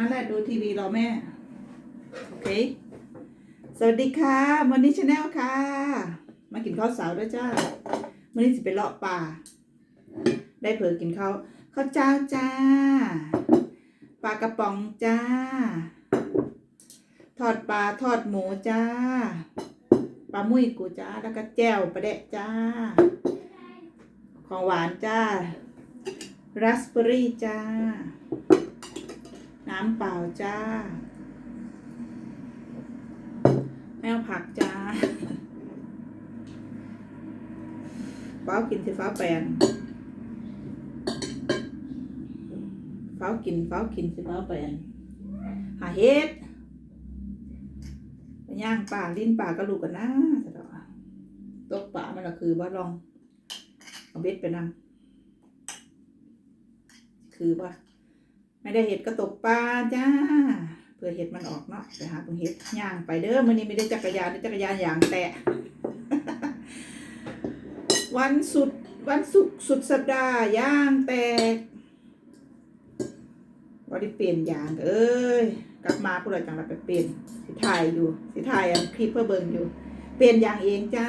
นั้นแหละดูทีวีรอแม่ โอเค สวัสดีค่ะวันนี้ชาแนลค่ะ มากินข้าวสาวด้วยจ้าวันนี้สิไปเลาะป่า ได้เผลอกินข้าวข้าวเจ้าจ้าปลากระป๋องจ้า ทอดปลาทอดหมูจ้าปลามุ้ยกูจ้า แล้วก็แจ่วปลาแดะจ้า ของหวานจ้า ราสเบอร์รี่จ้าำเปล่าจ้า แมวผักจ้าฟ้ากินสิฟ้าแปลนฟ้ากินฟ้ากินสิฟ้าแปลนหาเฮ็ดไปย่างป่าลิ้นป่ากระลูกกันนะสะดอกตกป่ามันก็คือว่าลอง เอาเบ็ดไปนำคือว่า ไม่ได้เห็ดก็ตกปลาจ้าเพื่อเห็ดมันออกเนาะไปหาเพิ่งเห็ดย่างไปเด้อมื้อนี้ไม่ได้จักรยานได้จักรยานอย่างแตะวันสุดวันศุกร์สุดสัปดาห์ย่างแตกว่าได้เปลี่ยนยางเอ้ยกลับมาผู้ใดจังหวัดไปเปลี่ยนสิถ่ายอยู่สิถ่ายอันคลิปเพื่อเบิ่งอยู่ เปลี่ยนยางเองจ้า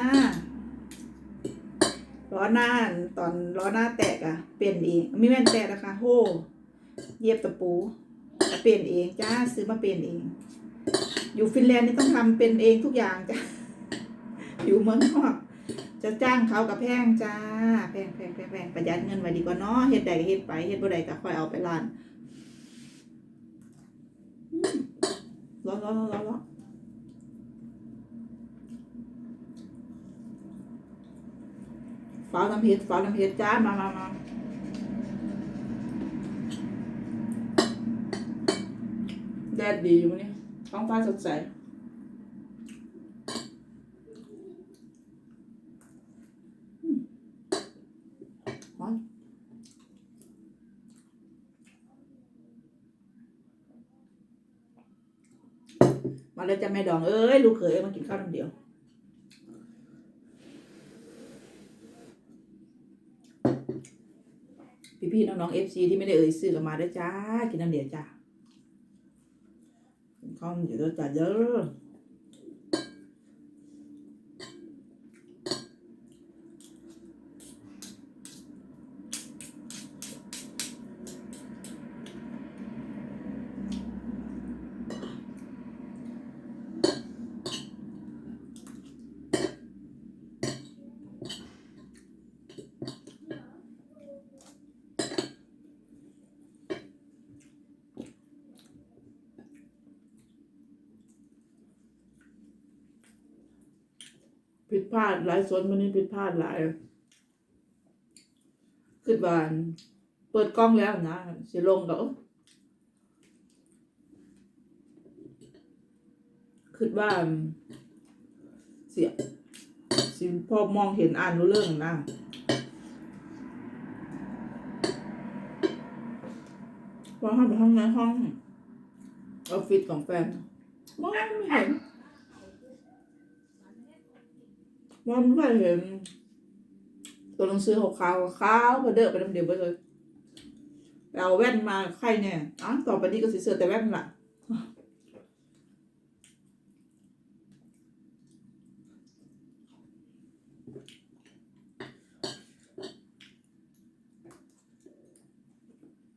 ล้อหน้าตอนล้อหน้าแตกอะเปลี่ยนเองไม่แม่นแตกนะคะโห เย็บตะปูเปลี่ยนเองจ้าซื้อมาเปลี่ยนเอง อยู่ฟินแลนด์นี่ต้องทำเป็นเองทุกอย่างจ้าอยู่เมืองนอกจะจ้างเขากับแพงจ้า แพงแพงแพงแพงประหยัดเงินไว้ดีกว่าเนาะเฮ็ดใดก็เฮ็ดไปเฮ็ดบ่ใดก็ค่อยเอาไปร้านร้อนร้อนร้อนร้อนร้อฟ้าวน้ำเฮ็ดฟ้าวน้ำเฮ็ดจ้ามามามา แดดดีอยู่นี่ท้องฟ้าสดใสร้อนมาแล้วจ้ะแม่ดองเอ้ยลูกเขยมากินข้าวน้ำเดียวพี่ๆน้องๆเอฟซีที่ไม่ได้เอ่ยซื้อกันมาด้วยจ้า กินน้ำเดียวจ้า กินข้าวน้ำเดียวด้วยจ้าเด้อ ผิดพลาดหลายส่วนวันนี้ผิดพลาดหลายขึ้นบานเปิดกล้องแล้วนะสิลงก็เอ้อคิดว่าเสียสิพอมองเห็นอ่านรู้เรื่องนะพอเข้าไปห้องในห้องออฟฟิศของแฟนมองไม่เห็น ว่าไม่เคยเห็นตัวหนังสือขาวๆขาวพอเดินไปน้ำเดียวไปเลยเอาแว่นมาใครเนี่ยอ๋อต่อไปนี้ก็สีเสื้อแต่แว่นละ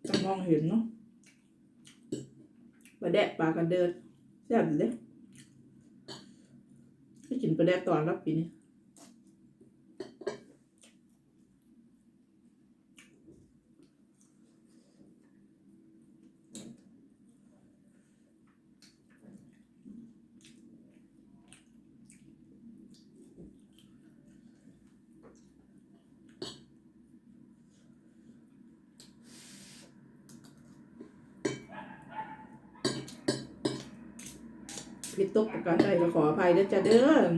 จะมองเห็นเนาะปลาแดกปลากระเดิดแซ่บอยู่เด้ไม่กินปลาแดกตอนรับปีนี้ พี่ตุ๊กประการใดก็ขออภัยด้วยจ้ะเด้อ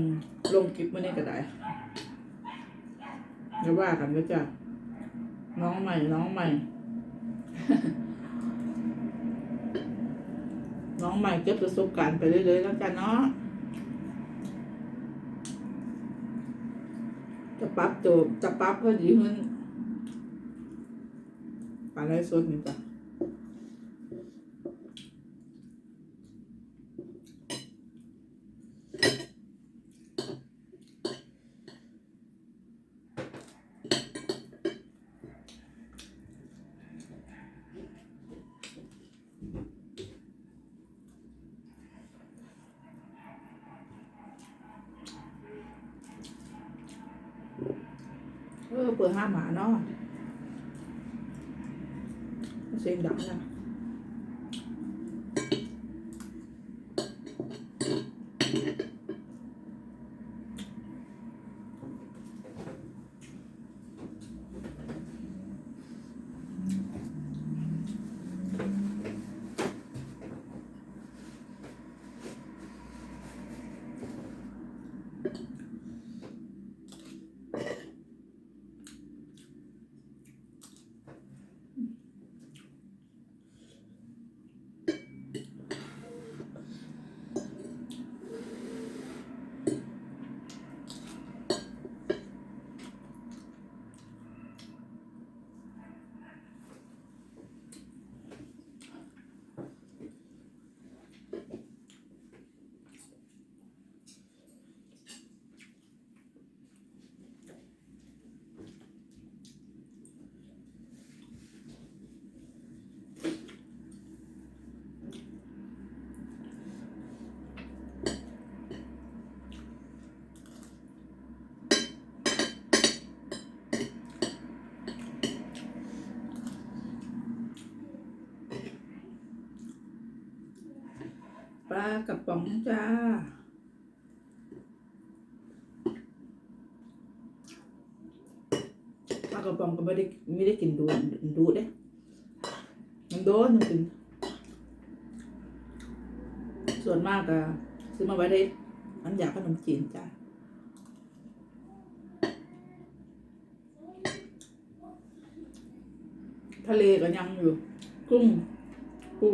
ลงคลิปมื่อนี้ก็ได้อย่าว่ากันด้วยจ้ะน้องใหม่น้องใหม่ น้องใหม่เก็บประสบการณ์ไปเรื่อยๆแล้วกันเนาะจะปรับจทย์จะปรับเพื่อดีขึ้นปลาไหลสดนี่จ้ะ เอ อเปิดห้า ลากระป๋องจ้า ปลากระป๋องก็ไม่ได้ไม่ได้กินดูดูเด้มันโดนจริงๆส่วนมากอะซื้อมาไว้ได้อันอยากขนมจีนจ้าทะเลก็ยังอยู่กุ้งปู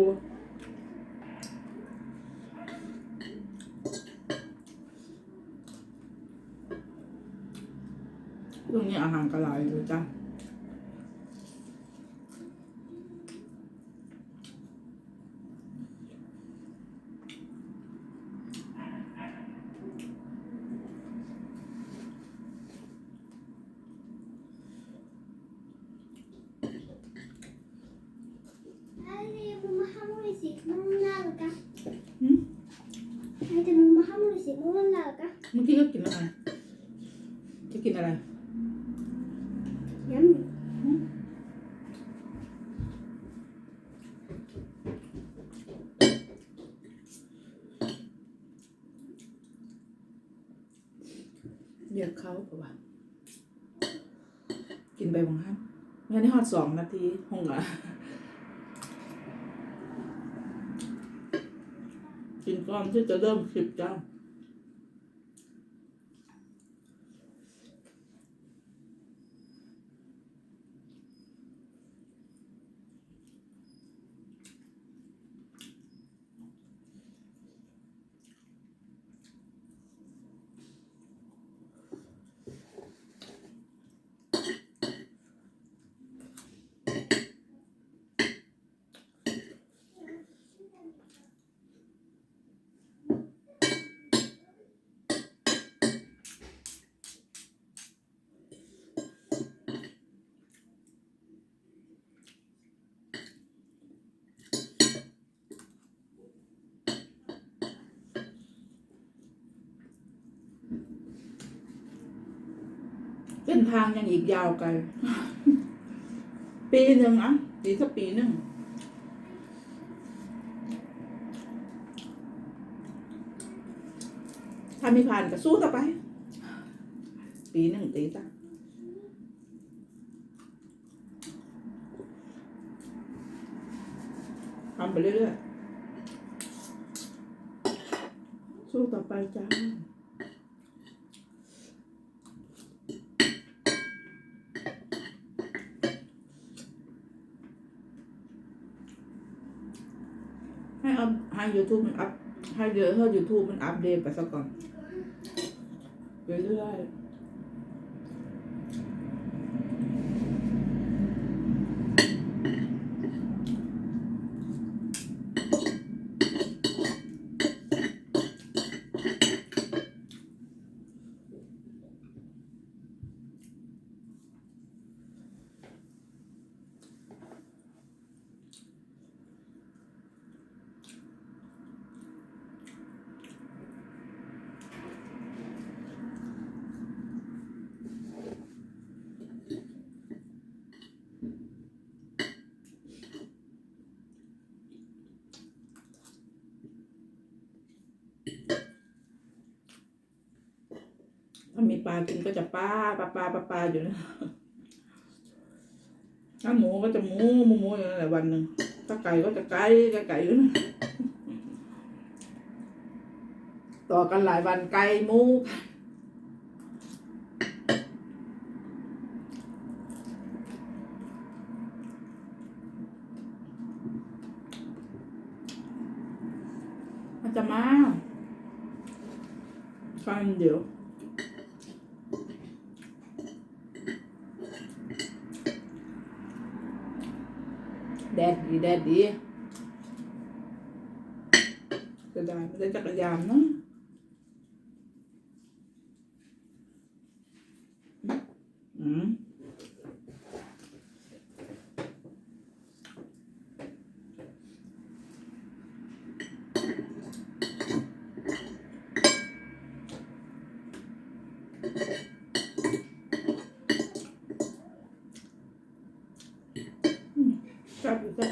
ช่วงนี้อาหารกระลายอยู่จ้า Hadi mamma hamurisik mamma หืม Hadi mamma hamurisik mamma เมื่อกี้ก็กินอะไร จะกินอะไร Yummy. เรียกเขาปะวะกินไปบางคับงั้นนี่หอดสองนาทีหงอะกินก่อนที่จะเริ่มคลิปจ้า เส้นทางยังอีกยาวไกล ปีหนึ่งอะปีสักปีหนึ่งถ้าไม่ผ่านก็สู้ต่อไป ปีหนึ่งตีจ้ะทำไปเรื่อยๆ สู้ต่อไปจ้า ให้ อัพให้ยูทูบมันอัพให้เยอะให้ยูทูบมันอัปเดตไปซะก่อนเรื่อย ปลากินก็จะปลาปลาปลาปลาปลาอยู่นะถ้าหมูก็จะหมูหมูหมูอยู่นั่นแหละวันหนึ่งถ้าไก่ก็จะไก่ไก่ไก่อยู่นะต่อกันหลายวันไก่หมูมันจะมาฟังเดี๋ยว แดดดีแดดดีจะได้ไม่ได้จักรยานเนาะอืมชอบอยู่จ้ะ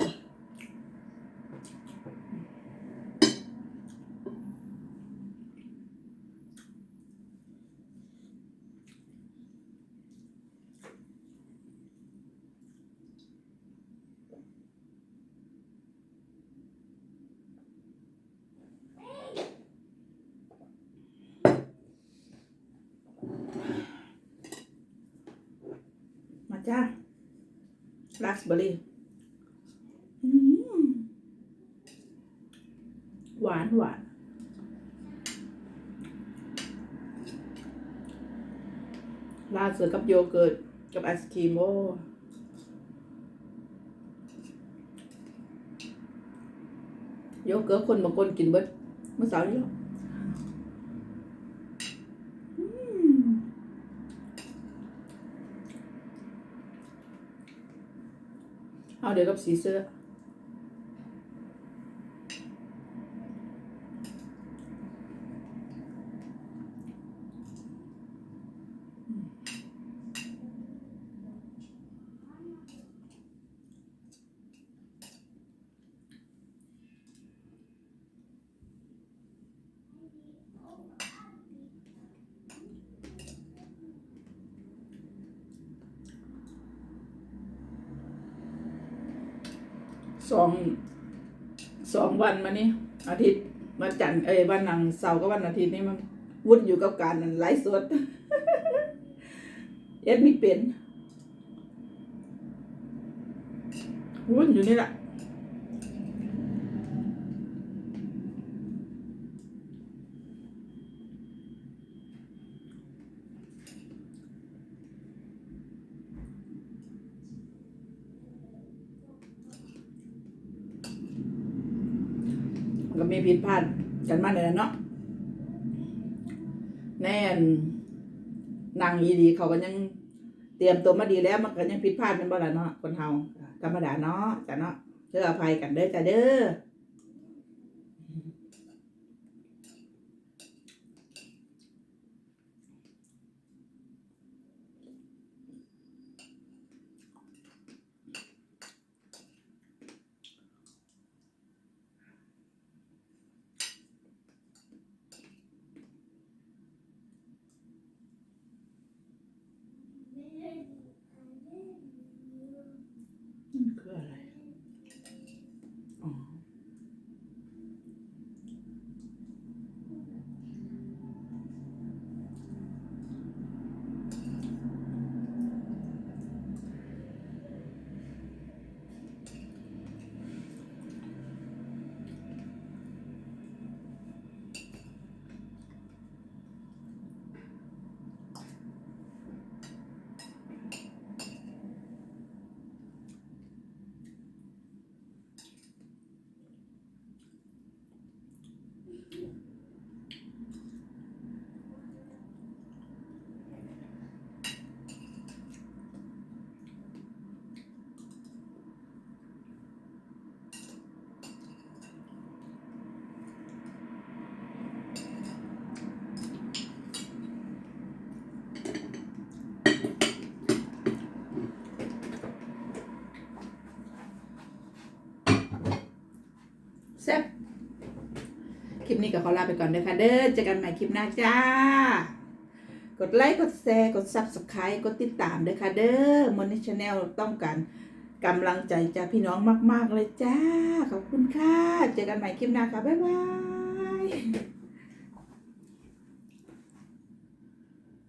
มา จ้าลักซ์เบอร์รี่หวานหวานลาดเสือกับโยเกิร์ตกับไอศครีมโอ้โยเกิร์ตคนบางคนกินเบิดเมื่อเสาร์นี้หรอม เอาเดี๋ยวกับสีเสื้อ สองสองวันมานี่อาทิตย์มาจันทร์เอ้ยวันนังเสาร์กับวันอาทิตย์นี่มันวุ่นอยู่กับการไลฟ์สดเอ็ดไม่เป็นวุ่นอยู่นี่แหละมันก็มี ผิดพลาดกันมาเลยเนาะแน่นนางอีดีเขาก็ยังเตรียมตัวมาดีแล้วมันก็ยังผิดพลาดเป็นบ่ละเนาะคนเฮาธรรมดาเนาะจ้ะเนาะเชื่ออภัยกันเด้อจ้ะเด้อ Yay. แซ่บคลิปนี้ก็ขอลาไปก่อนเด้อค่ะเด้อเจอกันใหม่คลิปหน้าจ้า กดไลค์กดแชร์กด Subscribe กดติดตามด้วยค่ะเด้อมอนชแนลต้องการกำลังใจจากพี่น้องมาก ๆ เลยจ้า ขอบคุณค่ะ เจอกันใหม่คลิปหน้าค่ะ บ๊ายบาย